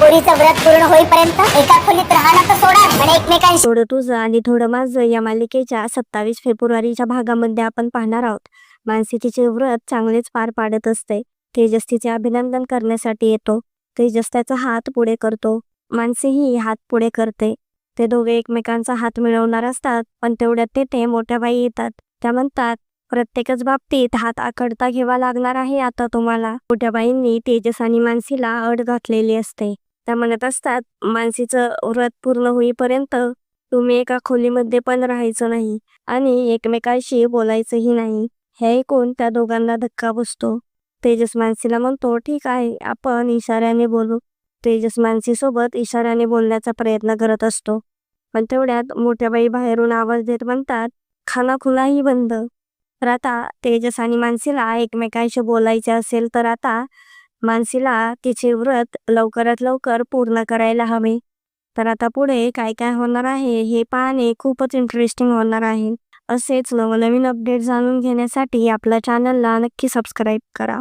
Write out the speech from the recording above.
पोरीचं व्रत पूर्ण होईपर्यंत एका खोलीत राहणं तर सोडा एकमेकांशी थोडं तुझं आणि थोडं माझं या मालिकेच्या सत्तावीस फेब्रुवारीच्या भागामध्ये आपण पाहणार आहोत. मानसी तिचे व्रत चांगलेच पार पाडत असते. तेजस तिचे अभिनंदन करण्यासाठी येतो. तेजस त्याचा हात पुढे करतो. मानसीही हात पुढे करते. ते दोघे एकमेकांचा हात मिळवणार असतात पण तेवढ्यात तेथे मोठ्या बाई येतात. त्या म्हणतात प्रत्येकच बाबतीत हात आकडता घ्यावा लागणार आहे आता तुम्हाला. मोठ्या बाईंनी तेजस आणि मानसीला अड घातलेली असते. त्या म्हणत असतात मानसीचं व्रत पूर्ण होईपर्यंत तुम्ही एका खोलीमध्ये पण राहायचं नाही आणि एकमेकांशी बोलायचंही नाही. हे ऐकून त्या दोघांना धक्का बसतो. तेजस मानसीला म्हणतो ठीक आहे आपण इशाऱ्याने बोलू. तेजस मानसीसोबत इशाऱ्याने बोलण्याचा प्रयत्न करत असतो. पण तेवढ्यात मोठ्या बाई बाहेरून आवाज देत म्हणतात खाना खुलाही बंद. तर आता तेजस आणि मानसीला एकमेकांशी बोलायचे असेल तर आता मानसीला तिचे व्रत लवकरात लवकर पूर्ण करायला हवे. तर आता पुढे काय काय होणार आहे हे पाहणे खूपच इंटरेस्टिंग होणार आहे. असेच नवनवीन अपडेट जाणून घेण्यासाठी आपल्या चॅनलला नक्की सबस्क्राईब करा.